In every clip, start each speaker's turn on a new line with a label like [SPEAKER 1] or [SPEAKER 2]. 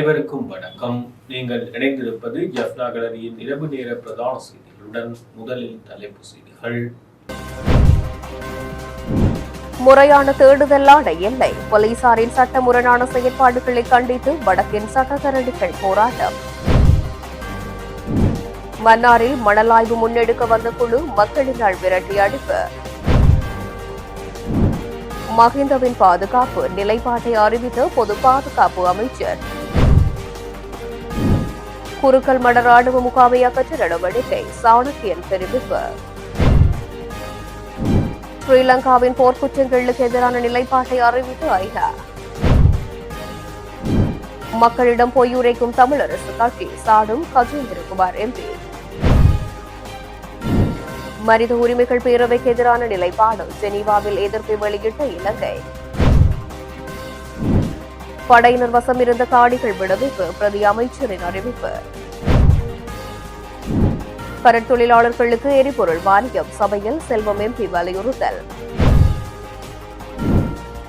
[SPEAKER 1] அனைவருக்கும் வணக்கம். நீங்கள் இணைந்திருப்பது ஜப்னா கலரியின் இரவு நேர பிரதான செய்திகளுடன் முதலில் தலைப்பு செய்திகள்.
[SPEAKER 2] முறையான தேடுதலான எல்லை போலீசாரின் சட்டமுரணான செயற்பாடுகளை கண்டித்து வடக்கின் சட்டத்தரணிகள் போராட்டம். மன்னாரில் மணலாய்வு முன்னெடுக்க வந்த குழு மக்களினால் விரட்டி அடிப்பு. மஹிந்தவின் பாதுகாப்பு நிலைப்பாட்டை அறிவித்த பொது பாதுகாப்பு அமைச்சர். குறுக்கல் மட ராணுவ முகாமை அகற்ற நடவடிக்கை சாணக்கியன் தெரிவிப்பு. ஸ்ரீலங்காவின் போர்க்குற்றங்களுக்கு எதிரான நிலைப்பாட்டை அறிவித்து ஐநா மக்களிடம் பொய் உரைக்கும் தமிழரசு கட்சி சாடும் கஜேந்திரகுமார் எம்பி. மனித உரிமைகள் பேரவைக்கு எதிரான நிலைப்பாடு ஜெனீவாவில் எதிர்ப்பை வெளியிட்ட இலங்கை. படையினர் வசம் இருந்த காடிகள் விடுவிப்பு பிரதி அமைச்சரின் அறிவிப்பு. கடற்தொழிலாளர்களுக்கு எரிபொருள் வாரியம் சபையில் செல்வம் எம்பி வலியுறுத்தல்.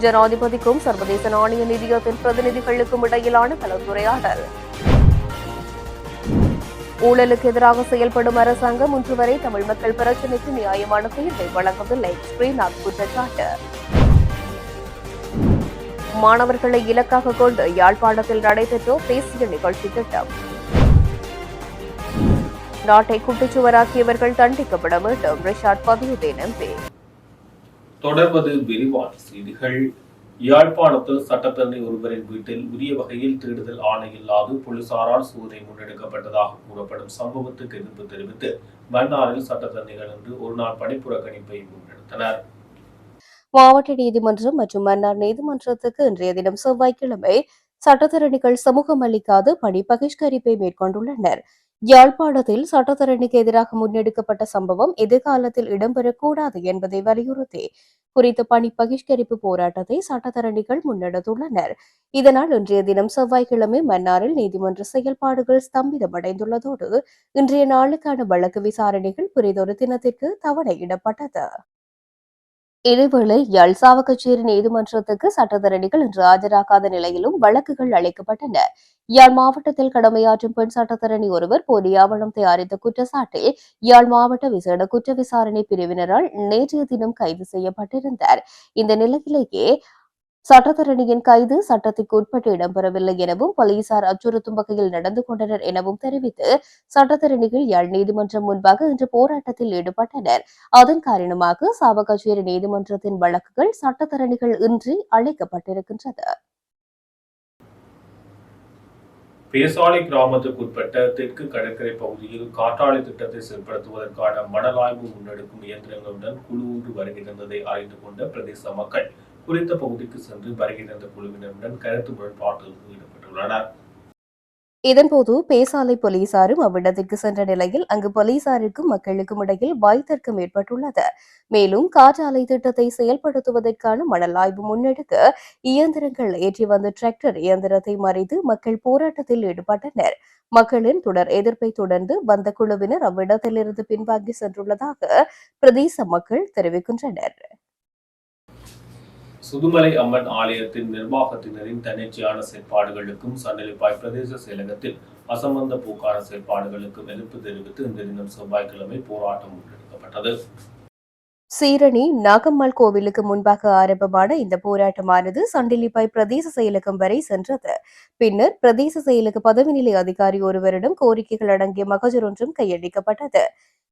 [SPEAKER 2] ஜனாதிபதிக்கும் சர்வதேச நாணய நிதியத்தின் பிரதிநிதிகளுக்கும் இடையிலான கலந்துரையாடல். ஊழலுக்கு எதிராக செயல்படும் அரசாங்கம் இன்று வரை தமிழ் மக்கள் பிரச்சினைக்கு நியாயமான தீர்வை வழங்கவில்லை. ஸ்ரீநாத் குற்றச்சாட்டு. மாணவர்களை இலக்காக கொண்டு யாழ்ப்பாணத்தில் நடைபெற்ற தேசிய நிகழ்ச்சி திட்டம். நாட்டை குட்டிச்சுவராக்கியவர்கள் தண்டிக்கப்பட வேண்டும். ரிஷாட் பதியுதேன் எம்பி.
[SPEAKER 1] தொடர்வது விரிவான செய்திகள். யாழ்ப்பாணத்தில் சட்டத்தரணி ஒருவரின் வீட்டில் உரிய வகையில் தேடுதல் ஆணை இல்லாது போலீசாரால் சோதனை முன்னெடுக்கப்பட்டதாக கூறப்படும் சம்பவத்துக்கு எதிர்ப்பு தெரிவித்து மன்னாரில் சட்டத்தரணிகள் இன்று ஒருநாள் பணிப்புறக்கணிப்பை முன்னெடுத்தனர்.
[SPEAKER 2] மாவட்ட நீதிமன்றம் மற்றும் மன்னார் நீதிமன்றத்துக்கு இன்றைய தினம் செவ்வாய்க்கிழமை சட்டத்தரணிகள் சமூகம் அளிக்காது பணி பகிஷ்கரிப்பை மேற்கொண்டுள்ளனர். யாழ்ப்பாணத்தில் சட்டத்தரணிக்கு எதிராக முன்னெடுக்கப்பட்ட சம்பவம் எதிர்காலத்தில் இடம்பெறக்கூடாது என்பதை வலியுறுத்தி குறித்த பணி பகிஷ்கரிப்பு போராட்டத்தை சட்டத்தரணிகள் முன்னெடுத்துள்ளனர். இதனால் இன்றைய தினம் செவ்வாய்க்கிழமை மன்னாரில் நீதிமன்ற செயல்பாடுகள் ஸ்தம்பிதமடைந்துள்ளதோடு இன்றைய நாளுக்கான வழக்கு விசாரணைகள் புரிதொரு தினத்திற்கு தவணையிடப்பட்டது. இதேவேளை யாழ் சாவகச்சேரி நீதிமன்றத்துக்கு சட்டத்தரணிகள் இன்று ஆஜராகாத நிலையிலும் வழக்குகள் அளிக்கப்பட்டன. யாழ் மாவட்டத்தில் கடமையாற்றும் பெண் சட்டத்தரணி ஒருவர் போலி ஆவணம் தயாரித்த குற்றச்சாட்டில் யாழ் மாவட்ட விசேட குற்ற விசாரணை பிரிவினரால் நேற்றைய தினம் கைது செய்யப்பட்டிருந்தார். இந்த நிலையிலேயே சட்டத்தரணியின் கைது சட்டத்திற்கு உட்பட்டு இடம்பெறவில்லை எனவும் போலீசார் அச்சுறுத்தும் வகையில் நடந்து கொண்டனர் எனவும் தெரிவித்து சட்டத்தரணிகள் யாழ் நீதிமன்றம் முன்பாக இன்று போராட்டத்தில் ஈடுபட்டனர். அதன் காரணமாக சாவகச்சேரி நீதிமன்றத்தின் வழக்குகள் சட்டத்தரணிகள் இன்றி அழைக்கப்பட்டிருக்கின்றது
[SPEAKER 1] பேசாலை கிராமத்துக்குட்பட்ட தெற்கு கடற்கரை பகுதியில் காற்றாலை திட்டத்தை செயல்படுத்துவதற்கான மணல் ஆய்வு முன்னெடுக்கும் இயந்திரங்களுடன் குழு ஒன்று வருகை தந்ததை அறிந்து கொண்ட பிரதேச மக்கள் குறித்த பகுதிக்கு சென்று வருகை தந்த குழுவினருடன் கருத்து முரண்பாட்டில் ஈடுபட்டுள்ளனர்
[SPEAKER 2] இதன்போது பேசாலை போலீசாரும் அவ்விடத்திற்கு சென்ற நிலையில் அங்கு போலீசாருக்கும் மக்களுக்கும் இடையில் வாய்த்தர்க்கம் ஏற்பட்டுள்ளது. மேலும் காற்றாலை திட்டத்தை செயல்படுத்துவதற்கான மணல் ஆய்வு முன்னெடுக்க இயந்திரங்கள் ஏற்றி வந்த டிராக்டர் இயந்திரத்தை மறைத்து மக்கள் போராட்டத்தில் ஈடுபட்டனர். மக்களின் தொடர் எதிர்ப்பை தொடர்ந்து வந்த குழுவினர் அவ்விடத்திலிருந்து பின்வாங்கி சென்றுள்ளதாக பிரதேச மக்கள் தெரிவிக்கின்றனர்.
[SPEAKER 1] சுதுமலை அம்மன் ஆலயத்தின் நிர்வாகத்தினரின் தன்னிச்சையான செயற்பாடுகளுக்கும் சண்டலிப்பாய் பிரதேச செயலகத்தில் அசம்பந்த போக்கான செயற்பாடுகளுக்கும் எதிர்ப்பு தெரிவித்து இந்த தினம் செவ்வாய்க்கிழமை போராட்டம் முன்னெடுக்கப்பட்டது
[SPEAKER 2] சீரணி நாகம்மாள் கோவிலுக்கு முன்பாக ஆரம்பமான இந்த போராட்டமானது சண்டிலிப்பாய் பிரதேச செயலகம் வரை சென்றது. பின்னர் பிரதேச செயலக பதவி நிலை அதிகாரி ஒருவரிடம் கோரிக்கைகள் அடங்கிய மகஜர் ஒன்றும் கையளிக்கப்பட்டது.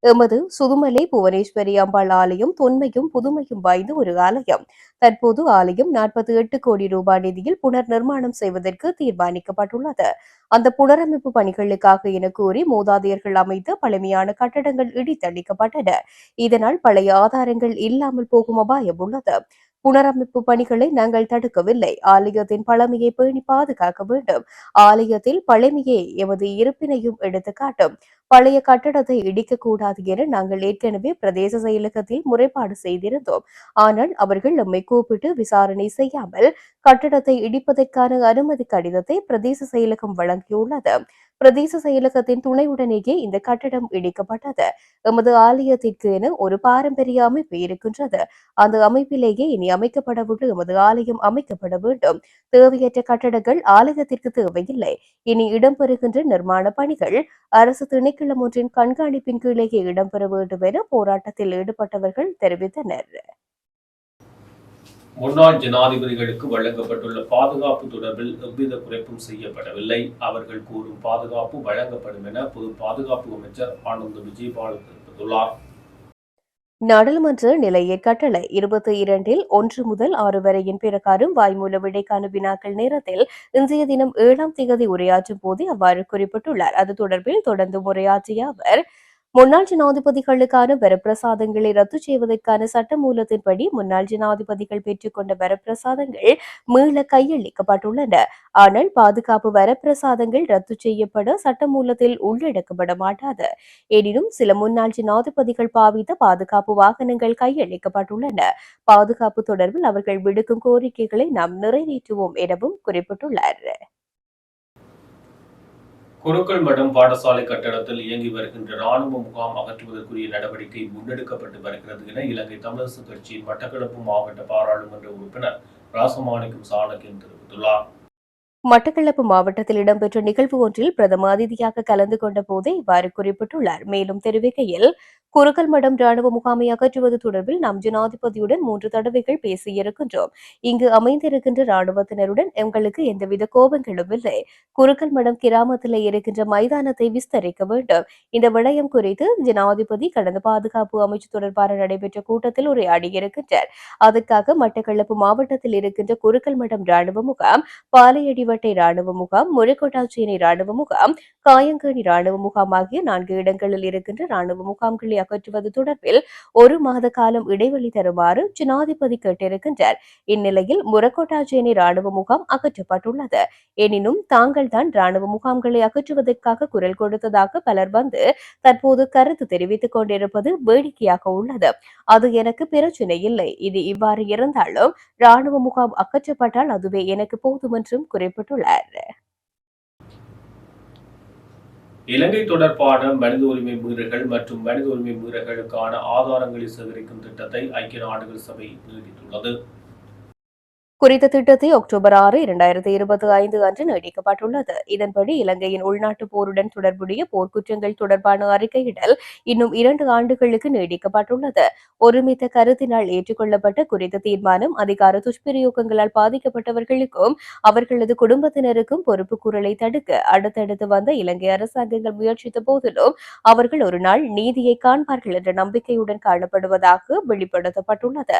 [SPEAKER 2] எமது சுதுமலை புவனேஸ்வரி அம்பாள் ஆலயம் தொன்மையும் புதுமையும் வாய்ந்த ஒரு ஆலயம். தற்போது ஆலயம் நாற்பத்தி எட்டு கோடி ரூபாய் நிதியில் புனர் நிர்மாணம் செய்வதற்கு தீர்மானிக்கப்பட்டுள்ளது. அந்த புனரமைப்பு பணிகளுக்காக என கூறி மூதாதையர்கள் அமைத்த பழமையான கட்டடங்கள் இடித்தளிக்கப்பட்டன இதனால் பழைய ஆதாரங்கள் இல்லாமல் போகும் அபாயம் உள்ளது. புனரமைப்பு பணிகளை நாங்கள் தடுக்கவில்லை. ஆலயத்தின் பழமையை பேணி பாதுகாக்க வேண்டும். ஆலயத்தில் பழமையே எமது இருப்பினையும் எடுத்துக்காட்டும். பழைய கட்டடத்தை இடிக்கக்கூடாது என நாங்கள் ஏற்கனவே பிரதேச செயலகத்தில் முறைப்பாடு செய்திருந்தோம். ஆனால் அவர்கள் நம்மை கூப்பிட்டு விசாரணை செய்யாமல் கட்டடத்தை இடிப்பதற்கான அனுமதி கடிதத்தை பிரதேச செயலகம் வழங்கியுள்ளது. பிரதேச செயலகத்தின் துணையுடனேயே இந்த கட்டடம் இடிக்கப்பட்டது. எமது ஆலயத்திற்கு என ஒரு பாரம்பரிய அமைப்பு இருக்கின்றது. அந்த அமைப்பிலேயே இனி அமைக்கப்படவுள்ள எமது ஆலயம் அமைக்கப்பட வேண்டும். தேவையற்ற கட்டடங்கள் ஆலயத்திற்கு தேவையில்லை. இனி இடம்பெறுகின்ற நிர்மாண பணிகள் அரசு திணைக்களம் ஒன்றின் கண்காணிப்பின் கீழேயே இடம்பெற வேண்டும் என போராட்டத்தில் ஈடுபட்டவர்கள் தெரிவித்தனர்.
[SPEAKER 1] முன்னாள் ஜனாதிபதிகளுக்கு வழங்கப்பட்டுள்ள பாதுகாப்பு தொடர்பில் எவ்வித குறைப்பும் செய்யப்படவில்லை. அவர்கள் கூறும் பாதுகாப்பு வழங்கப்படும் என பொது பாதுகாப்பு அமைச்சர் ஆனந்த் விஜயபால் தெரிவித்துள்ளார்.
[SPEAKER 2] நாடாளுமன்ற நிலைய கட்டளை இருபத்தி இரண்டில் ஒன்று முதல் ஆறு வரையின் பிரகாரம் வாய்மூல விடைக்கான வினாக்கள் நேரத்தில் இன்றைய தினம் ஏழாம் திகதி உரையாற்றும் போது அவ்வாறு குறிப்பிட்டுள்ளார். அது தொடர்பில் தொடர்ந்து உரையாற்றிய அவர் முன்னாள் ஜனாதிபதிகளுக்கான வரப்பிரசாதங்களை ரத்து செய்வதற்கான சட்டமூலத்தின்படி முன்னாள் ஜனாதிபதிகள் பெற்றுக்கொண்ட வரப்பிரசாதங்கள் மீள கையளிக்கப்பட்டுள்ளன. ஆனால் பாதுகாப்பு வரப்பிரசாதங்கள் ரத்து செய்யப்பட சட்டமூலத்தில் உள்ளடக்கப்பட மாட்டாது. எனினும் சில முன்னாள் ஜனாதிபதிகள் பாவித்த பாதுகாப்பு வாகனங்கள் கையளிக்கப்பட்டுள்ளன. பாதுகாப்பு தொடர்பில் அவர்கள் விடுக்கும் கோரிக்கைகளை நாம் நிறைவேற்றுவோம் எனவும் குறிப்பிட்டுள்ளார்.
[SPEAKER 1] குருக்கள் மடம் பாடசாலை கட்டடத்தில் இயங்கி வருகின்ற ராணுவ முகாம் அகற்றுவதற்குரிய நடவடிக்கை முன்னெடுக்கப்பட்டு வருகிறது என இலங்கை தமிழரசு கட்சியின் மட்டக்களப்பு மாவட்ட பாராளுமன்ற உறுப்பினர் ராசமாணிக்கம் சாணக்கியன் தெரிவித்துள்ளார்.
[SPEAKER 2] மட்டக்களப்பு மாவட்டத்தில் இடம்பெற்ற நிகழ்வு ஒன்றில் பிரதம அதிதியாக கலந்து கொண்ட போதே இவ்வாறு குறிப்பிட்டுள்ளார். மேலும் தெரிவிக்கையில் குருக்கல் மடம் ராணுவ முகாமை அகற்றுவது தொடர்பில் நாம் ஜனாதிபதியுடன் மூன்று தடவைகள் பேசியிருக்கின்றோம் இங்கு அமைந்திருக்கின்ற ராணுவத்தினருடன் எங்களுக்கு எந்தவித கோபங்களும் இல்லை. குருக்கல் மடம் கிராமத்தில் இருக்கின்ற மைதானத்தை விஸ்தரிக்க வேண்டும். இந்த விடயம் குறித்து ஜனாதிபதி கடந்த பாதுகாப்பு அமைச்சு தொடர்பாக நடைபெற்ற கூட்டத்தில் உரையாடியிருக்கின்றார் அதற்காக மட்டக்களப்பு மாவட்டத்தில் இருக்கின்ற குருக்கல் மடம் ராணுவ முகாம் பாலையடிவட்டை ராணுவ முகாம் முழுக்கொட்டாச்சேனை ராணுவ முகாம் காயங்கேணி ராணுவ முகாம் ஆகிய நான்கு இடங்களில் இருக்கின்ற ராணுவ முகாம்களை அகற்றுவது தொடர்பில் ஒரு மாத காலம் இடைவெளி தருமாறு ஜனாதிபதி கேட்டிருக்கின்றார். இந்நிலையில் முரக்கோட்டாச்சேனி ராணுவ முகாம் அகற்றப்பட்டுள்ளது. எனினும் தாங்கள் தான் ராணுவ முகாம்களை அகற்றுவதற்காக குரல் கொடுத்ததாக பலர் வந்து தற்போது கருத்து தெரிவித்துக் கொண்டிருப்பது வேடிக்கையாக உள்ளது. அது எனக்கு பிரச்சனை இல்லை. இது இவ்வாறு இருந்தாலும் ராணுவ முகாம் அகற்றப்பட்டால் அதுவே எனக்கு போதும் என்றும் குறிப்பிட்டுள்ளார்.
[SPEAKER 1] இலங்கை தொடர்பான மனித உரிமை மீறல்கள் மற்றும் மனித உரிமை மீறல்களுக்கான ஆதாரங்களை சேகரிக்கும் திட்டத்தை ஐக்கிய நாடுகள் சபை நீடித்துள்ளது
[SPEAKER 2] குறித்த திட்டத்தை அக்டோபர் ஆறு இரண்டாயிரத்தி இருபத்தி ஐந்து அன்று நீடிக்கப்பட்டுள்ளது. இதன்படி இலங்கையின் உள்நாட்டு போருடன் தொடர்புடைய போர்க்குற்றங்கள் தொடர்பான அறிக்கையிடல் இன்னும் இரண்டு ஆண்டுகளுக்கு நீடிக்கப்பட்டுள்ளது. ஒருமித்த கருத்தினால் ஏற்றுக்கொள்ளப்பட்ட குறித்த தீர்மானம் அதிகார துஷ்பிரயோகங்களால் பாதிக்கப்பட்டவர்களுக்கும் அவர்களது குடும்பத்தினருக்கும் பொறுப்பு குரலை தடுக்க அடுத்தடுத்து வந்த இலங்கை அரசாங்கங்கள் முயற்சித்த போதிலும் அவர்கள் ஒரு நாள் நீதியை காண்பார்கள் என்ற நம்பிக்கையுடன் காணப்படுவதாக வெளிப்படுத்தப்பட்டுள்ளது.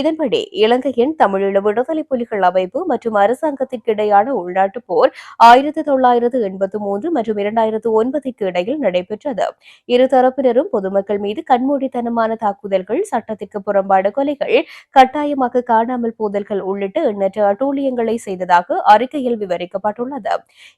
[SPEAKER 2] இதன்படி இலங்கையின் தமிழீழ விடுதலை புலிகள் அமைப்பு மற்றும் அரசாங்கத்திற்கு இடையான உள்நாட்டு போர் ஆயிரத்தி தொள்ளாயிரத்து எண்பத்தி மூன்று மற்றும் இரண்டாயிரத்து ஒன்பதுக்கு இடையில் நடைபெற்றது. இரு தரப்பினரும் பொதுமக்கள் மீது கண்மூடித்தனமான தாக்குதல்கள் சட்டத்திற்கு புறம்பான கொலைகள் கட்டாயமாக காணாமல் போதல்கள் உள்ளிட்ட எண்ணற்ற அட்டூழியங்களை செய்ததாக அறிக்கையில் விவரிக்கப்பட்டுள்ளது.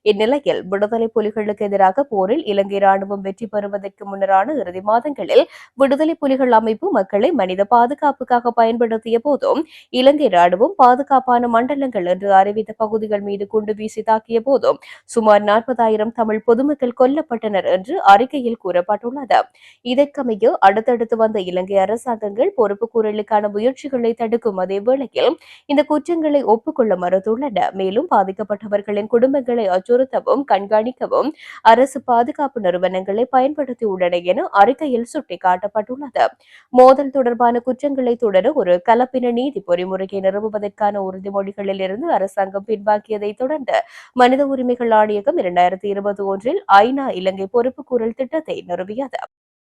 [SPEAKER 2] இந்நிலையில் விடுதலை புலிகளுக்கு எதிராக போரில் இலங்கை ராணுவம் வெற்றி பெறுவதற்கு முன்னரான இறுதி மாதங்களில் விடுதலை புலிகள் அமைப்பு மக்களை மனித பாதுகாப்புக்காக பயன்படுத்திய போதும் இலங்கை ராணுவம் பாதுகாப்பான மண்டலங்கள் என்று அறிவித்த பகுதிகள் மீது குண்டு வீசி தாக்கிய போதும் சுமார் நாற்பதாயிரம் தமிழ் பொதுமக்கள் கொல்லப்பட்டனர் என்று அறிக்கையில் கூறப்பட்டுள்ளது. இதற்கமைய அடுத்தடுத்து வந்த இலங்கை அரசாங்கங்கள் பொறுப்புக்கூறலுக்கான முயற்சிகளை தடுக்கும் அதே வேளையில் இந்த குற்றங்களை ஒப்புக்கொள்ள மறுத்துள்ளன. மேலும் பாதிக்கப்பட்டவர்களின் குடும்பங்களை அச்சுறுத்தவும் கண்காணிக்கவும் அரசு பாதுகாப்பு நிறுவனங்களை பயன்படுத்தியுள்ளன என அறிக்கையில் சுட்டிக்காட்டப்பட்டுள்ளது. மோதல் தொடர்பான குற்றங்களை தொடர ஒரு கலப்பின நீதி பொறிமுறையை நிறுவுவதற்கான உறுதிமொழிகளில் இருந்து அரசாங்கம் பின்வாங்கியதை தொடர்ந்து மனித உரிமைகள் ஆணையகம் இரண்டாயிரத்தி இருபத்தி ஒன்றில் ஐநா இலங்கை பொறுப்புக்கூறல் திட்டத்தை நிறுவியது.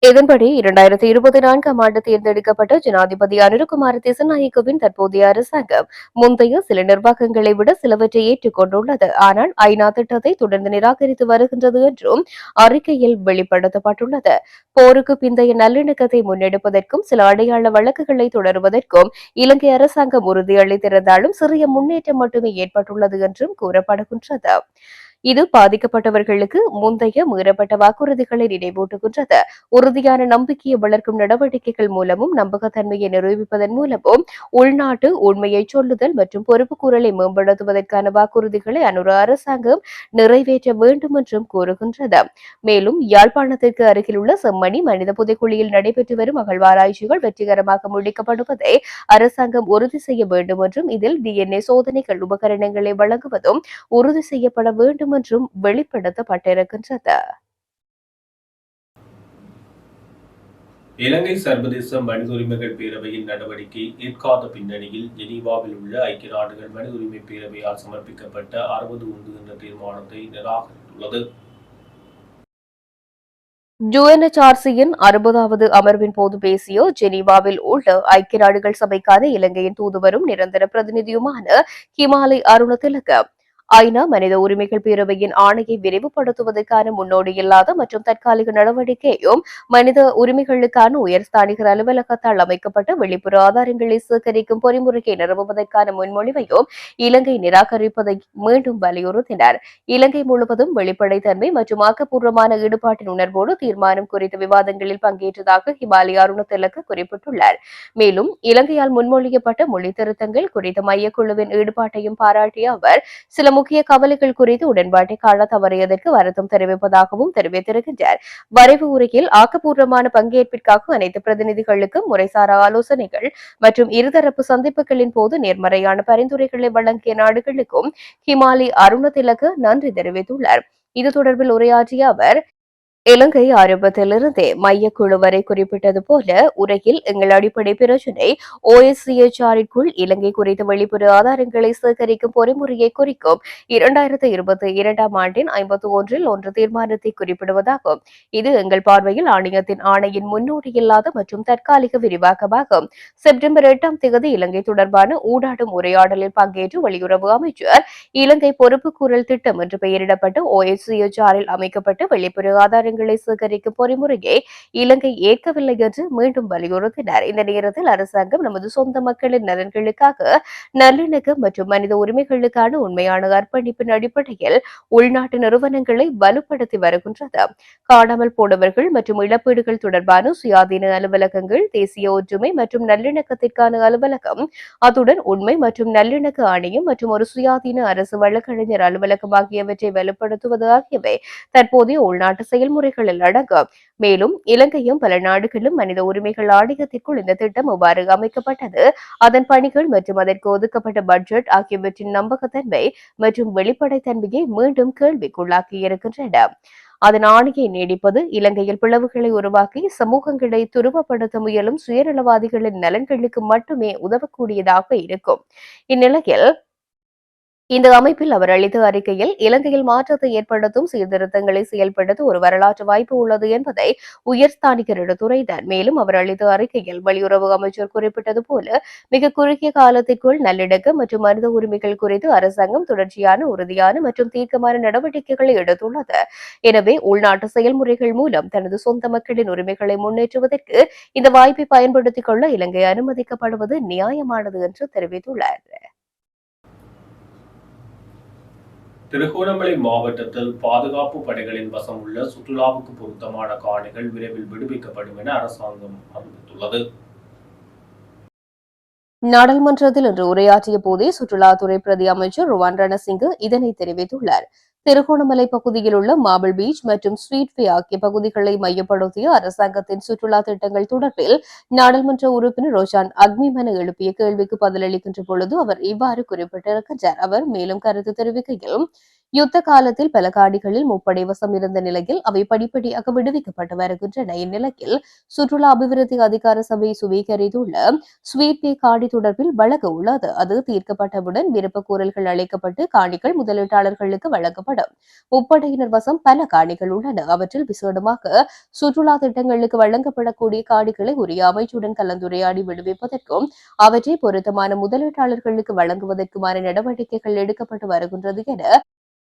[SPEAKER 2] இதன்படி இரண்டாயிரத்தி இருபத்தி நான்காம் ஆண்டு தேர்ந்தெடுக்கப்பட்ட ஜனாதிபதி அனுரகுமார திசநாயக்கவின் தற்போதைய அரசாங்கம் முந்தைய சில நிர்வாகங்களை விட சிலவற்றை ஏற்றுக்கொண்டுள்ளது. ஆனால் ஐநா திட்டத்தை தொடர்ந்து நிராகரித்து வருகின்றது என்றும் அறிக்கையில் வெளிப்படுத்தப்பட்டுள்ளது. போருக்கு பிந்தைய நல்லிணக்கத்தை முன்னெடுப்பதற்கும் சில அடையாள வழக்குகளை தொடருவதற்கும் இலங்கை அரசாங்கம் உறுதியளித்திருந்தாலும் சிறிய முன்னேற்றம் மட்டுமே ஏற்பட்டுள்ளது என்றும் கூறப்படுகின்றது. இது பாதிக்கப்பட்டவர்களுக்கு முந்தைய மீறப்பட்ட வாக்குறுதிகளை நினைவூட்டுகின்றது. உறுதியான நம்பிக்கையை வளர்க்கும் நடவடிக்கைகள் மூலமும் நம்பகத்தன்மையை நிரூபிப்பதன் மூலமும் உள்நாட்டு உண்மையை சொல்லுதல் மற்றும் பொறுப்புக்கூறலை மேம்படுத்துவதற்கான வாக்குறுதிகளை அனுர அரசாங்கம் நிறைவேற்ற வேண்டும் என்றும் கூறுகின்றது. மேலும் யாழ்ப்பாணத்திற்கு அருகிலுள்ள செம்மணி மனித புதைக்குழியில் நடைபெற்று வரும் அகழ்வாராய்ச்சிகள் வெற்றிகரமாக முடிக்கப்படுவதை அரசாங்கம் உறுதி செய்ய வேண்டும் என்றும் இதில் டிஎன்ஏ சோதனைகள் உபகரணங்களை வழங்குவதும் உறுதி செய்யப்பட வேண்டும் என்றும் வெளிப்படுத்தப்பட்டிருக்கின்றது.
[SPEAKER 1] இலங்கை சர்வதேச மனித உரிமைகள் பேரவையின் நடவடிக்கை ஏற்காத பின்னணியில் ஜெனீவாவில் உள்ள ஐக்கிய நாடுகள் மனித உரிமை பேரவையால் சமர்ப்பிக்கப்பட்ட அறுபது என்ற தீர்மானத்தை நிராகரித்துள்ளது.
[SPEAKER 2] யுஎன்எச்ஆர்சியின் அறுபதாவது அமர்வின் போது பேசிய ஜெனீவாவில் உள்ள ஐக்கிய நாடுகள் சபைக்கான இலங்கையின் தூதுவரும் நிரந்தர பிரதிநிதியுமான ஹிமாலய் அருண ஐநா மனித உரிமைகள் பேரவையின் ஆணையை விரைவுபடுத்துவதற்கான முன்னோடி இல்லாத மற்றும் தற்காலிக நடவடிக்கையும் மனித உரிமைகளுக்கான உயர்ஸ்தானிகர் அலுவலகத்தால் அமைக்கப்பட்ட வெளிப்புற ஆதாரங்களை சேகரிக்கும் பொறிமுறையை நிறுவுவதற்கான முன்மொழிவையும் இலங்கை நிராகரிப்பதை மீண்டும் வலியுறுத்தினார். இலங்கை முழுவதும் வெளிப்படைத்தன்மை மற்றும் ஆக்கப்பூர்வமான ஈடுபாட்டின் உணர்வோடு தீர்மானம் குறித்த விவாதங்களில் பங்கேற்றதாக ஹிமாலய அருண திலக்கு குறிப்பிட்டுள்ளார். மேலும் இலங்கையால் முன்மொழியப்பட்ட மொழி திருத்தங்கள் குறித்த மையக்குழுவின் ஈடுபாட்டையும் பாராட்டிய அவர் சில முக்கிய கவலைகள் குறித்து உடன்பாட்டை காண தவறியதற்கு வருத்தம் தெரிவிப்பதாகவும் தெரிவித்திருக்கின்றார். வரைவு உரையில் ஆக்கப்பூர்வமான பங்கேற்பிற்காக அனைத்து பிரதிநிதிகளுக்கும் முறைசாரா ஆலோசனைகள் மற்றும் இருதரப்பு சந்திப்புகளின் போது நேர்மறையான பரிந்துரைகளை வழங்கிய நாடுகளுக்கும் ஹிமாலி அருணதிலக்கு நன்றி தெரிவித்துள்ளார். இது தொடர்பில் உரையாற்றிய அவர் இலங்கை ஆரம்பத்திலிருந்தே மையக்குழு வரை குறிப்பிட்டது போல உரையில் எங்கள் அடிப்படை பிரச்சினை ஓஎஸ்சிஎச்ஆரிற்குள் இலங்கை குறித்த வெளிப்புற ஆதாரங்களை சேகரிக்கும் பொறிமுறையை குறிக்கும். இரண்டாயிரத்தி இருபத்தி இரண்டாம் ஆண்டின் ஐம்பத்தி ஒன்றில் ஒன்று தீர்மானத்தை குறிப்பிடுவதாகும். இது எங்கள் பார்வையில் ஆணையத்தின் ஆணையின் முன்னோடி இல்லாத மற்றும் தற்காலிக விரிவாக்கமாகும். செப்டம்பர் எட்டாம் தேதி இலங்கை தொடர்பான ஊடாடும் உரையாடலில் பங்கேற்று வெளியுறவு அமைச்சர் இலங்கை பொறுப்புக்கூறல் திட்டம் என்று பெயரிடப்பட்ட ஓஎஸ்சிஎச்ஆரில் அமைக்கப்பட்ட வெளிப்புற ஆதாரங்கள் சேகரிக்கும் பொறிமுறையை இலங்கை ஏற்கவில்லை என்று மீண்டும் வலியுறுத்தினார். இந்த நேரத்தில் அரசாங்கம் நமது சொந்த மக்களின் நலன்களுக்காக நல்லிணக்கம் மற்றும் மனித உரிமைகளுக்கான உண்மையான அர்ப்பணிப்பின் அடிப்படையில் உள்நாட்டு நிறுவனங்களை வலுப்படுத்தி வருகின்றது. காணாமல் போனவர்கள் மற்றும் இழப்பீடுகள் தொடர்பான சுயாதீன அலுவலகங்கள் தேசிய ஒற்றுமை மற்றும் நல்லிணக்கத்திற்கான அலுவலகம் அத்துடன் உண்மை மற்றும் நல்லிணக்க ஆணையம் மற்றும் ஒரு சுயாதீன அரசு வழக்கறிஞர் அலுவலகம் ஆகியவற்றை வலுப்படுத்துவது ஆகியவை தற்போதைய உள்நாட்டு விதிமுறைகளில் அடங்கும். மேலும் இலங்கையும் பல நாடுகளும் மனித உரிமைகள் ஆணையத்திற்குள் இந்த திட்டம் இவ்வாறு அமைக்கப்பட்டது. அதன் பணிகள் மற்றும் அதற்கு ஒதுக்கப்பட்ட பட்ஜெட் ஆகியவற்றின் நம்பகத்தன்மை மற்றும் வெளிப்படைத்தன்மையை மீண்டும் கேள்விக்குள்ளாக்கியிருக்கின்றன அதன் ஆணையை நீடிப்பது இலங்கையில் பிளவுகளை உருவாக்கி சமூகங்களை துருவப்படுத்த முயலும் சுயநலவாதிகளின் நலன்களுக்கு மட்டுமே உதவக்கூடியதாக இருக்கும். இந்நிலையில் இந்த அமைப்பில் அவர் அளித்த அறிக்கையில் இலங்கையில் மாற்றத்தை ஏற்படுத்தும் சீர்திருத்தங்களை செயல்படுத்த ஒரு வரலாற்று வாய்ப்பு உள்ளது என்பதை உயர்ஸ்தானிகர் எடுத்துரைத்தார் மேலும் அவர் அளித்த அறிக்கையில் வெளியுறவு அமைச்சர் குறிப்பிட்டது போல மிக குறுகிய காலத்திற்குள் நல்லிணக்கம் மற்றும் மனித உரிமைகள் குறித்து அரசாங்கம் தொடர்ச்சியான உறுதியான மற்றும் தீர்க்கமான நடவடிக்கைகளை எடுத்துள்ளது. எனவே உள்நாட்டு செயல்முறைகள் மூலம் தனது சொந்த மக்களின் உரிமைகளை முன்னேற்றுவதற்கு இந்த வாய்ப்பை பயன்படுத்திக் கொள்ள இலங்கை அனுமதிக்கப்படுவது நியாயமானது என்று தெரிவித்துள்ளார்.
[SPEAKER 1] திருகோணமலை மாவட்டத்தில் பாதுகாப்பு படைகளின் வசம் உள்ள சுற்றுலாவுக்கு பொருத்தமான காணிகள் விரைவில் விடுவிக்கப்படும் என அரசாங்கம் அறிவித்துள்ளது.
[SPEAKER 2] நாடாளுமன்றத்தில் இன்று உரையாற்றிய போதே சுற்றுலாத்துறை பிரதி அமைச்சர் ருவான் ரணசிங்கு இதனை தெரிவித்துள்ளார். திருகோணமலை பகுதியில் உள்ள மாபிள் பீச் மற்றும் ஸ்வீட்வே ஆகிய பகுதிகளை மையப்படுத்திய அரசாங்கத்தின் சுற்றுலா திட்டங்கள் தொடர்பில் நாடாளுமன்ற உறுப்பினர் ரோஷான் அக்மிமன எழுப்பிய கேள்விக்கு பதிலளிக்கின்ற பொழுது அவர் இவ்வாறு குறிப்பிட்டிருக்கின்றார். அவர் மேலும் கருத்து தெரிவிக்கையில் யுத்த காலத்தில் பல காடிகளில் முப்படை வசம் இருந்த நிலையில் அவை படிப்படியாக விடுவிக்கப்பட்டு வருகின்றன. இந்நிலையில் சுற்றுலா அபிவிருத்தி அதிகார சபை சுவீகரித்துள்ள ஸ்வீட்வே காடி தொடர்பில் வழக்கு உள்ளது. அது தீர்க்கப்பட்டவுடன் விருப்ப கூறல்கள் அளிக்கப்பட்டு காணிகள் முதலீட்டாளர்களுக்கு வழங்கப்படும் முப்படையினர் வசம் பல காணிகள் உள்ளன. அவற்றில் விசேடமாக சுற்றுலா திட்டங்களுக்கு வழங்கப்படக்கூடிய காணிகளை உரிய அமைச்சுடன் கலந்துரையாடி விடுவிப்பதற்கும் அவற்றை பொருத்தமான முதலீட்டாளர்களுக்கு வழங்குவதற்குமான நடவடிக்கைகள் எடுக்கப்பட்டு வருகின்றது என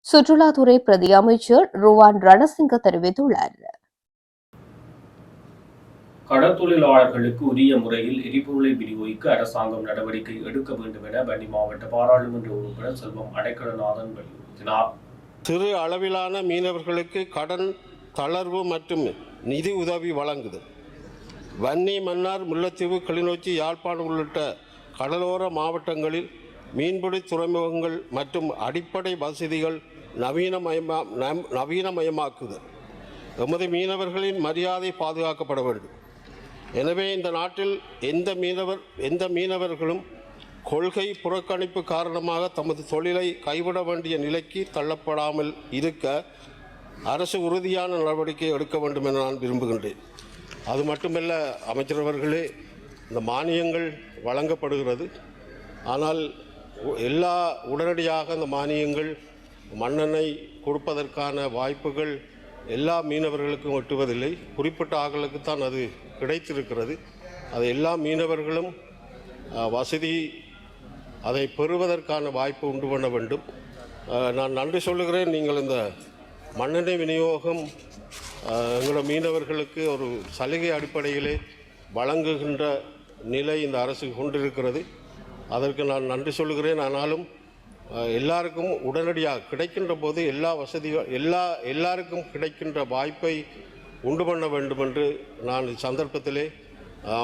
[SPEAKER 2] சுற்றுலாத்துறை பிரதி அமைச்சர் ருவான் ரணசிங்க தெரிவித்துள்ளார்.
[SPEAKER 1] கடற்தொழிலாளர்களுக்கு உரிய முறையில் எரிபொருளை விநியோகிக்க அரசாங்கம் நடவடிக்கை எடுக்க வேண்டும் என வன்னி மாவட்ட பாராளுமன்ற உறுப்பினர் செல்வம் அடைக்கலநாதன் வலியுறுத்தினார்.
[SPEAKER 3] சிறு அளவிலான மீனவர்களுக்கு கடன் தளர்வு மற்றும் நிதி உதவி வழங்குது. வன்னி மன்னார் முல்லைத்தீவு கிளிநொச்சி யாழ்ப்பாணம் உள்ளிட்ட கடலோர மாவட்டங்களில் மீன்பிடி துறைமுகங்கள் மற்றும் அடிப்படை வசதிகள் நவீனமயமா நம்- எமது மீனவர்களின் மரியாதை பாதுகாக்கப்பட வேண்டும். எனவே இந்த நாட்டில் எந்த மீனவர் எந்த மீனவர்களும் கொள்கை புறக்கணிப்பு காரணமாக தமது தொழிலை கைவிட வேண்டிய நிலைக்கு தள்ளப்படாமல் இருக்க அரசு உறுதியான நடவடிக்கை எடுக்க வேண்டும் என நான் விரும்புகின்றேன். அது மட்டுமல்ல அமைச்சரவர்களே இந்த மானியங்கள் வழங்கப்படுகிறது. ஆனால் எல்லா உடனடியாக அந்த மானியங்கள் மண்ணெண்ணை கொடுப்பதற்கான வாய்ப்புகள் எல்லா மீனவர்களுக்கும் ஒட்டுவதில்லை. குறிப்பிட்ட ஆட்களுக்கு தான் அது கிடைத்திருக்கிறது. அது எல்லா மீனவர்களும் வசதி அதை பெறுவதற்கான வாய்ப்பு உண்டு பண்ண வேண்டும். நான் நன்றி சொல்லுகிறேன். நீங்கள் இந்த மண்ணெண்ணெய் விநியோகம் எங்களோட மீனவர்களுக்கு ஒரு சலுகை அடிப்படையிலே வழங்குகின்ற நிலை இந்த அரசு கொண்டிருக்கிறது. அதற்கு நான் நன்றி சொல்லுகிறேன். ஆனாலும் எல்லாருக்கும் உடனடியாக கிடைக்கின்ற போது எல்லா வசதியும் எல்லா எல்லாருக்கும் கிடைக்கின்ற வாய்ப்பை உண்டு பண்ண வேண்டும் என்று நான் சந்தர்ப்பத்திலே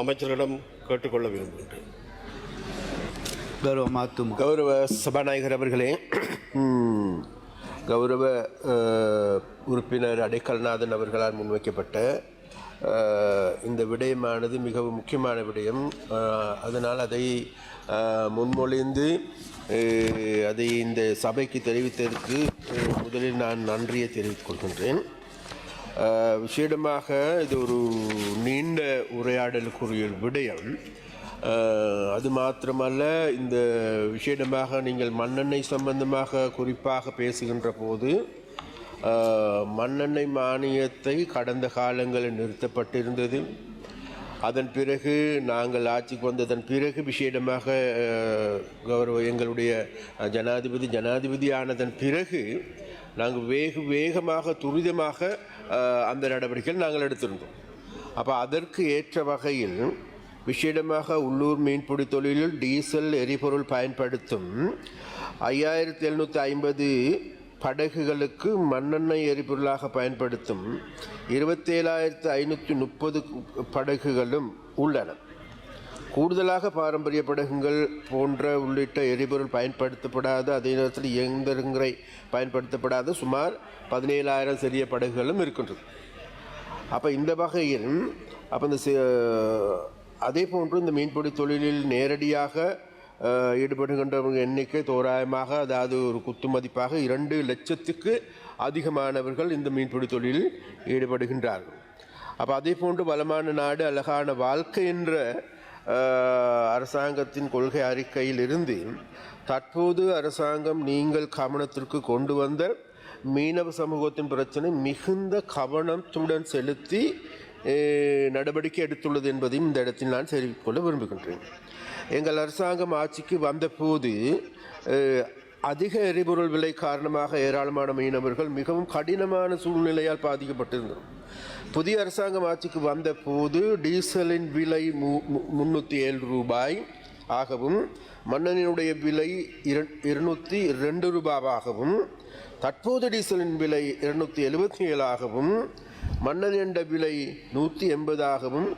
[SPEAKER 3] அமைச்சரிடம் கேட்டுக்கொள்ள விரும்புகின்றேன்.
[SPEAKER 4] கௌரவ மாத்தும்
[SPEAKER 5] கௌரவ சபாநாயகர் அவர்களே கௌரவ உறுப்பினர் அடைக்கல்நாதன் அவர்களால் முன்வைக்கப்பட்ட இந்த விடயமானது மிகவும் முக்கியமான விடயம். அதனால் அதை முன்மொழிந்து அதை இந்த சபைக்கு தெரிவித்ததற்கு முதலில் நான் நன்றியை தெரிவித்துக் கொள்கின்றேன். விசேடமாக இது ஒரு நீண்ட உரையாடலுக்குரிய விடயம். அது மாத்திரமல்ல இந்த விஷயமாக நீங்கள் மண்ணெண்ணெய் சம்பந்தமாக குறிப்பாக பேசுகின்ற போது மண்ணெண்ணெய் மானியத்தை கடந்த காலங்களில் நிறுத்தப்பட்டிருந்தது. அதன் பிறகு நாங்கள் ஆட்சிக்கு வந்ததன் பிறகு விசேடமாக கௌரவ எங்களுடைய ஜனாதிபதி ஜனாதிபதி ஆனதன் பிறகு நாங்கள் வேக வேகமாக துரிதமாக அந்த நடவடிக்கைகள் நாங்கள் எடுத்திருந்தோம். அப்போ அதற்கு ஏற்ற வகையில் விசேடமாக உள்ளூர் மீன்பிடி தொழிலில் டீசல் எரிபொருள் பயன்படுத்தும் ஐயாயிரத்தி எழுநூற்றி ஐம்பது படகுகளுக்கு மண்ணெண்ணெய் எரிபொருளாக பயன்படுத்தும் இருபத்தேழாயிரத்து ஐநூற்றி முப்பது படகுகளும் உள்ளன. கூடுதலாக பாரம்பரிய படகுகள் போன்ற உள்ளிட்ட எரிபொருள் பயன்படுத்தப்படாத அதே நேரத்தில் இயந்திரங்களை பயன்படுத்தப்படாத. சுமார் பதினேழாயிரம் சிறிய படகுகளும் இருக்கின்றது. அப்போ இந்த வகையில் அப்போ இந்த அதே போன்று இந்த மீன்பிடி தொழிலில் நேரடியாக ஈடுபடுகின்றவங்க எண்ணிக்கை தோராயமாக அதாவது ஒரு குத்து மதிப்பாக இரண்டு லட்சத்துக்கு அதிகமானவர்கள் இந்த மீன்பிடி தொழிலில் ஈடுபடுகின்றார்கள். அப்போ அதே போன்று வளமான நாடு அழகான வாழ்க்கை என்ற அரசாங்கத்தின் கொள்கை அறிக்கையில் இருந்து தற்போது அரசாங்கம் நீங்கள் கவனத்திற்கு கொண்டு வந்த மீனவ சமூகத்தின் பிரச்சனை மிகுந்த கவனத்துடன் செலுத்தி நடவடிக்கை எடுத்துள்ளது என்பதையும் இந்த இடத்தில் நான் தெரிவித்துக்கொள்ள விரும்புகின்றேன். எங்கள் அரசாங்கம் ஆட்சிக்கு வந்தபோது போது அதிக எரிபொருள் விலை காரணமாக ஏராளமான மீனவர்கள் மிகவும் கடினமான சூழ்நிலையால் பாதிக்கப்பட்டிருந்தோம் புதிய அரசாங்கம் ஆட்சிக்கு வந்த போது டீசலின் விலை மு- மு- முன்னூற்றி ஏழு ரூபாய் ஆகவும் மன்னனினுடைய விலை இருநூற்றி ரெண்டு ரூபாவாகவும் தற்போது டீசலின் விலை இருநூற்றி எழுபத்தி ஏழாகவும் மண்ணெண்ணெண்ட விலை நூற்றி எண்பதாகவும்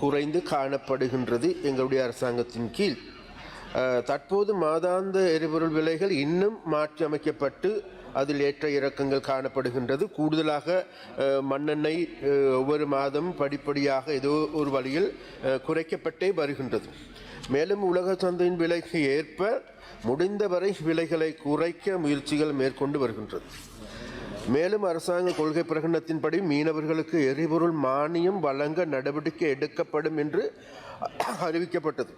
[SPEAKER 5] குறைந்து காணப்படுகின்றது எங்களுடைய அரசாங்கத்தின் கீழ். தற்போது மாதாந்த எரிபொருள் விலைகள் இன்னும் மாற்றியமைக்கப்பட்டு அதில் ஏற்ற இறக்கங்கள் காணப்படுகின்றது. கூடுதலாக மண்ணெண்ணெய் ஒவ்வொரு மாதம் படிப்படியாக ஏதோ ஒரு வழியில் குறைக்கப்பட்டே வருகின்றது. மேலும் உலக சந்தையின் விலைக்கு ஏற்ப முடிந்தவரை விலைகளை குறைக்க முயற்சிகள் மேற்கொண்டு வருகின்றது. மேலும் அரசாங்க கொள்கை பிரகடனத்தின்படி மீனவர்களுக்கு எரிபொருள் மானியம் வழங்க நடவடிக்கை எடுக்கப்படும் என்று அறிவிக்கப்பட்டது.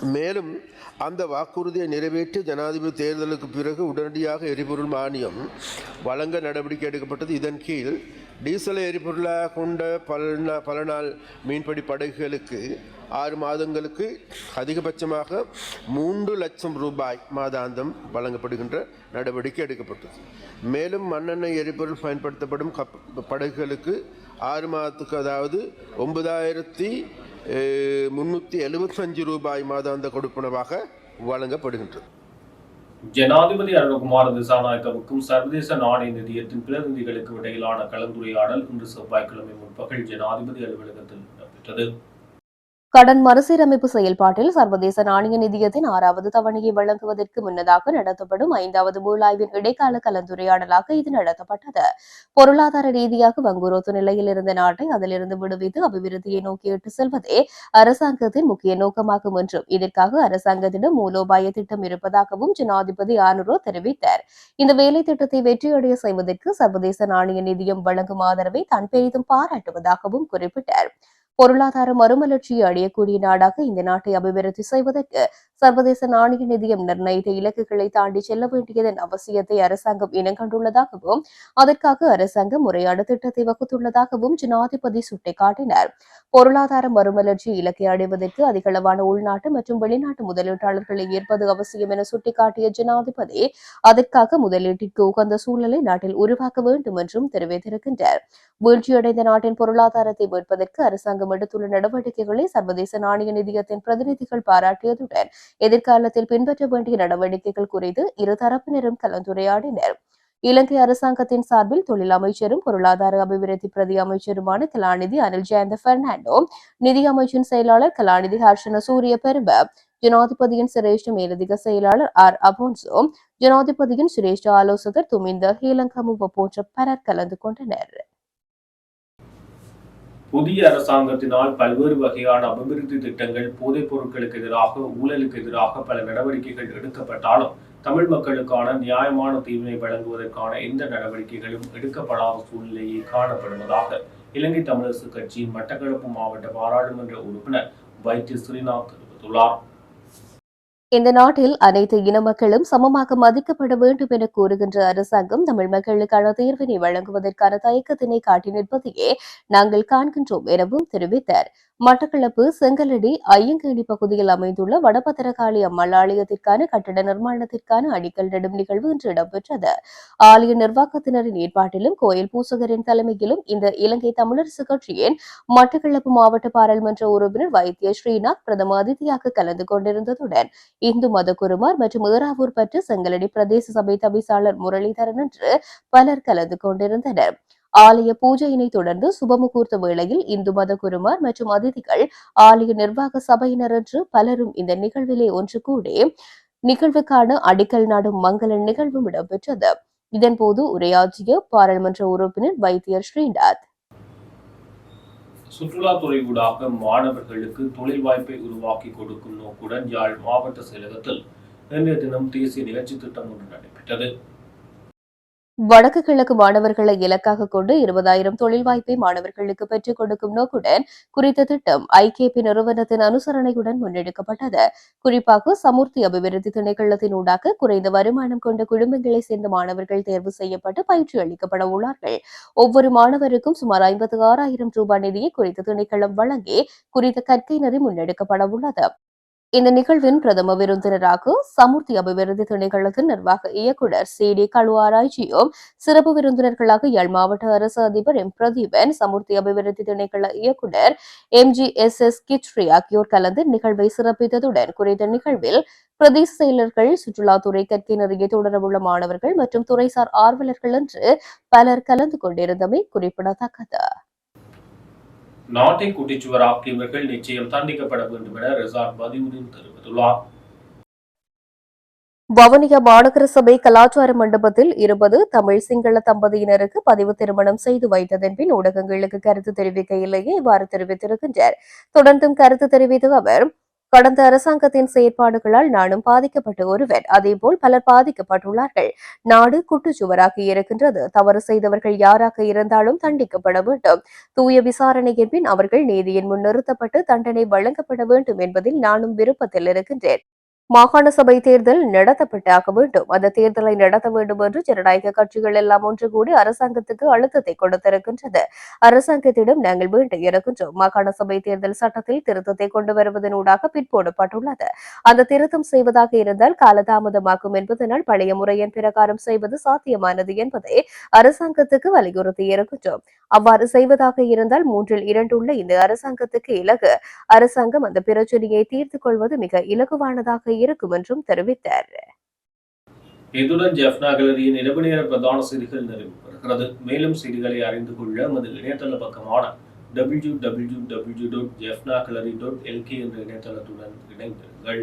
[SPEAKER 5] மேலும் அந்த வாக்குறுதியை நிறைவேற்றி ஜனாதிபதி தேர்தலுக்கு பிறகு உடனடியாக எரிபொருள் மானியம் வழங்க நடவடிக்கை எடுக்கப்பட்டது. இதன் கீழ் டீசலை எரிபொருளாக கொண்ட பல நா- பல நாள் மீன்பிடி படகுகளுக்கு ஆறு மாதங்களுக்கு அதிகபட்சமாக மூன்று லட்சம் ரூபாய் மாதாந்தம் வழங்கப்படுகின்ற நடவடிக்கை எடுக்கப்பட்டது மேலும் மண்ணெண்ணெய் எரிபொருள் பயன்படுத்தப்படும் கப் படகுகளுக்கு ஆறு மாதத்துக்கு அதாவது ஒன்பதாயிரத்தி முன்னூற்றி எழுபத்தஞ்சு ரூபாய் மாதாந்த கொடுப்பனவாக வழங்கப்படுகின்றது.
[SPEAKER 1] ஜனாதிபதி அருண்குமார் திசாநாயக்கவுக்கும் சர்வதேச நாணய நிதியத்தின் பிரதிநிதிகளுக்கும் இடையிலான கலந்துரையாடல் இன்று செவ்வாய்க்கிழமை முற்பகல் ஜனாதிபதி அலுவலகத்தில் நடைபெற்றது.
[SPEAKER 2] கடன் மறுசீரமைப்பு செயல்பாட்டில் சர்வதேச நாணய நிதியத்தின் ஆறாவது தவணையை வழங்குவதற்கு முன்னதாக நடத்தப்படும் ஐந்தாவது மூலாய்வின் இடைக்கால கலந்துரையாடலாக இது நடத்தப்பட்டது. பொருளாதார ரீதியாக வங்குரோத்து நிலையில் இருந்த நாட்டை அதிலிருந்து விடுவித்து அபிவிருத்தியை நோக்கி இட்டு செல்வதே அரசாங்கத்தின் முக்கிய நோக்கமாகும் என்றும் இதற்காக அரசாங்கத்திடம் மூலோபாய திட்டம் இருப்பதாகவும் ஜனாதிபதி ஆனுரோ தெரிவித்தார். இந்த வேலை திட்டத்தை வெற்றியடைய செய்வதற்கு சர்வதேச நாணய நிதியம் வழங்கும் ஆதரவை தான் பெரிதும் பாராட்டுவதாகவும் குறிப்பிட்டார். பொருளாதார மறுமலர்ச்சியை அடையக்கூடிய நாடாக இந்த நாட்டை அபிவிருத்தி செய்வதற்கு சர்வதேச நாணய நிதியம் நிர்ணயித்த இலக்குகளை தாண்டி செல்ல வேண்டியதன் அவசியத்தை அரசாங்கம் இனங்கண்டுள்ளதாகவும் அதற்காக அரசாங்கம் முறையான திட்டத்தை வகுத்துள்ளதாகவும் ஜனாதிபதி சுட்டிக்காட்டினார். பொருளாதார மறுமலர்ச்சி இலக்கை அடைவதற்கு அதிகளவான உள்நாட்டு மற்றும் வெளிநாட்டு முதலீட்டாளர்களை ஈர்ப்பது அவசியம் என சுட்டிக்காட்டிய ஜனாதிபதி அதற்காக முதலீட்டிற்கு உகந்த சூழலை நாட்டில் உருவாக்க வேண்டும் என்றும் தெரிவித்திருக்கின்றார். வீழ்ச்சியடைந்த நாட்டின் பொருளாதாரத்தை மீட்பதற்கு அரசாங்கம் எடுத்துள்ள நடவடிக்கைகளை சர்வதேச நாணய நிதியத்தின் பிரதிநிதிகள் பாராட்டியதுடன் எதிர்காலத்தில் பின்பற்ற வேண்டிய நடவடிக்கைகள் குறித்து இரு தரப்பினரும் கலந்துரையாடினர். இலங்கை அரசாங்கத்தின் சார்பில் தொழில் அமைச்சரும் பொருளாதார அபிவிருத்தி பிரதி அமைச்சருமான கலாநிதி அனில் ஜெயந்த பெர்னாண்டோ நிதி அமைச்சின் செயலாளர் கலாநிதி ஹர்ஷன சூரிய பெரும்ப ஜனாதிபதியின் சிரேஷ்ட மேலதிக செயலாளர் ஆர். அபோன்சோ ஜனாதிபதியின் சிரேஷ்ட ஆலோசகர் துமிந்த ஹீலங்கமுவ போன்ற பலர் கலந்து கொண்டனர்.
[SPEAKER 1] புதிய அரசாங்கத்தினால் பல்வேறு வகையான அபிவிருத்தி திட்டங்கள் போதைப் பொருட்களுக்கு எதிராக ஊழலுக்கு எதிராக பல நடவடிக்கைகள் எடுக்கப்பட்டாலும் தமிழ் மக்களுக்கான நியாயமான தீர்வை வழங்குவதற்கான எந்த நடவடிக்கைகளும் எடுக்கப்படாத சூழ்நிலையே காணப்படுவதாக இலங்கை தமிழரசு கட்சியின் மட்டக்களப்பு மாவட்ட பாராளுமன்ற உறுப்பினர் வைத்திய ஸ்ரீநாத் தெரிவித்துள்ளார்.
[SPEAKER 2] இந்த நாட்டில் அனைத்து இன மக்களும் சமமாக மதிக்கப்பட வேண்டும் என கூறுகின்ற அரசாங்கம் தமிழ் மக்களுக்கான தீர்வினை வழங்குவதற்கான தயக்கத்தினை காட்டி நிற்பதையே நாங்கள் காண்கின்றோம் எனவும் தெரிவித்தார். மட்டக்களப்பு செங்கலடி ஐயங்கேணி பகுதியில் அமைந்துள்ள வடபத்திரகாளி அம்மாள் ஆலயத்திற்கான கட்டட நிர்மாணத்திற்கான அடிக்கல் நடும் நிகழ்வு இன்று இடம்பெற்றது. ஆலய நிர்வாகத்தினரின் ஏற்பாட்டிலும் கோயில் பூசகரின் தலைமையிலும் இந்த இலங்கை தமிழரசு கட்சியின் மட்டக்களப்பு மாவட்ட பாராளுமன்ற உறுப்பினர் வைத்திய ஸ்ரீநாத் பிரதம அதிதியாக கலந்து கொண்டிருந்ததுடன் இந்து மத குருமார் மற்றும் ஏறாவூர் பற்று செங்கலடி பிரதேச சபை தவிசாளர் முரளிதரன் என்று பலர் கலந்து கொண்டிருந்தனர். ஆலய பூஜையினை தொடர்ந்து சுபமுகூர்த்த வேளையில் இந்து மத குருமார் மற்றும் அதிதிகள் ஆலய நிர்வாக சபையினர் என்று பலரும் இந்த நிகழ்விலே ஒன்று கூடி நிகழ்வுக்கான அடிக்கல் நாடும் மங்கள நிகழ்வும் இடம்பெற்றது. இதன்போது உரையாற்றிய பாராளுமன்ற உறுப்பினர் வைத்தியர் ஸ்ரீநாத்.
[SPEAKER 1] சுற்றுலாத்துறை ஊடாக மாணவர்களுக்கு தொழில் வாய்ப்பை உருவாக்கி கொடுக்கும் நோக்குடன் யாழ் மாவட்ட செயலகத்தில் இன்றைய தினம் தேசிய நிகழ்ச்சி திட்டம் ஒன்று நடைபெற்றது.
[SPEAKER 2] வடக்கு கிழக்கு மாணவர்களை இலக்காக கொண்டு இருபதாயிரம் தொழில் வாய்ப்பை மாணவர்களுக்கு பெற்றுக் கொடுக்கும் நோக்குடன் குறித்த திட்டம் ஐகேபி நிறுவனத்தின் அனுசரணையுடன் முன்னெடுக்கப்பட்டது. குறிப்பாக சமுர்த்தி அபிவிருத்தி திணைக்களத்தின் ஊடாக குறைந்த வருமானம் கொண்ட குடும்பங்களை சேர்ந்த மாணவர்கள் தேர்வு செய்யப்பட்டு பயிற்சி அளிக்கப்பட உள்ளார்கள். ஒவ்வொரு மாணவருக்கும் சுமார் ஐம்பத்தி ஆறாயிரம் ரூபாய் நிதியை குறித்த திணைக்களம் வழங்கி குறித்த கற்கை நெறி முன்னெடுக்கப்பட உள்ளது. இந்த நிகழ்வின் பிரதம விருந்தினராக சமூர்த்தி அபிவிருத்தி திணைக்களத்தின் நிர்வாக இயக்குனர் சி டி கழுவாராய்ச்சியும் சிறப்பு விருந்தினர்களாக யாழ் மாவட்ட அரசு அதிபர் எம். பிரதீபன் சமூர்த்தி அபிவிருத்தி திணைக்கள இயக்குனர் எம். ஜி. எஸ். எஸ். கிச்ரி ஆகியோர் கலந்து நிகழ்வை சிறப்பித்ததுடன் குறித்த நிகழ்வில் பிரதேச செயலர்கள் சுற்றுலாத்துறை கட்சி நெறியை தொடரவுள்ள மாணவர்கள் மற்றும் துறைசார் ஆர்வலர்கள் என்று பலர் கலந்து கொண்டிருந்தமை குறிப்பிடத்தக்கது.
[SPEAKER 1] நாட்டை குட்டிச்சுவராக்கியவர்கள் நிச்சயம் தண்டிக்கப்பட வேண்டும் என ரிசார்ட் பதிவுடன் தெரிவித்துள்ளார்.
[SPEAKER 2] வவுனியா மாநகர சபை கலாச்சார மண்டபத்தில் இருபது தமிழ் சிங்கள தம்பதியினருக்கு பதிவு திருமணம் செய்து வைத்ததன் பின் ஊடகங்களுக்கு கருத்து தெரிவிக்கையிலேயே இவ்வாறு தெரிவித்திருக்கின்றார். தொடர்ந்தும் கருத்து தெரிவித்த அவர் கடந்த அரசாங்கத்தின் செயற்பாடுகளால் நானும் பாதிக்கப்பட்ட ஒருவர். அதேபோல் பலர் பாதிக்கப்பட்டுள்ளார்கள். நாடு குட்டுச்சுவராக இருக்கின்றது. தவறு செய்தவர்கள் யாராக இருந்தாலும் தண்டிக்கப்பட வேண்டும். தூய விசாரணையின் பின் அவர்கள் நீதியின் முன் நிறுத்தப்பட்டு தண்டனை வழங்கப்பட வேண்டும் என்பதில் நானும் விருப்பத்தில் இருக்கின்றேன். மாகாண சபை தேர்தல் நடத்தப்பட்டாக வேண்டும். அந்த தேர்தலை நடத்த வேண்டும் என்று ஜனநாயக கட்சிகள் எல்லாம் ஒன்று கூடி அரசாங்கத்துக்கு அழுத்தத்தை கொடுத்திருக்கின்றது. அரசாங்கத்திடம் நாங்கள் வேண்டி இருக்கின்றோம் மாகாண சபை தேர்தல் சட்டத்தில் திருத்தத்தை கொண்டு வருவதனூடாக பிற்போடப்பட்டுள்ளது. அந்த திருத்தம் செய்வதாக இருந்தால் காலதாமதமாகும் என்பதனால் பழைய முறையின் பிரகாரம் செய்வது சாத்தியமானது என்பதை அரசாங்கத்துக்கு வலியுறுத்தி இருக்கின்றோம். அவ்வாறு செய்வதாக இருந்தால் மூன்றில் இரண்டுள்ள இந்த அரசாங்கத்துக்கு இலகு. அரசாங்கம் அந்த பிரச்சனையை தீர்த்து கொள்வது மிக இலகுவானதாக இருக்கும் என்றும் தெரிவித்தார்.
[SPEAKER 1] இத்துடன் ஜெஃப்னா கலரியின் இரவு நேர பிரதான செய்திகள் நிறைவு பெறுகிறது. மேலும் செய்திகளை அறிந்து கொள்ள நமது இணையதள பக்கமான W W W dot Jaffna gallery dot LK என்ற இணையதளத்துடன் இணைந்திருங்கள்.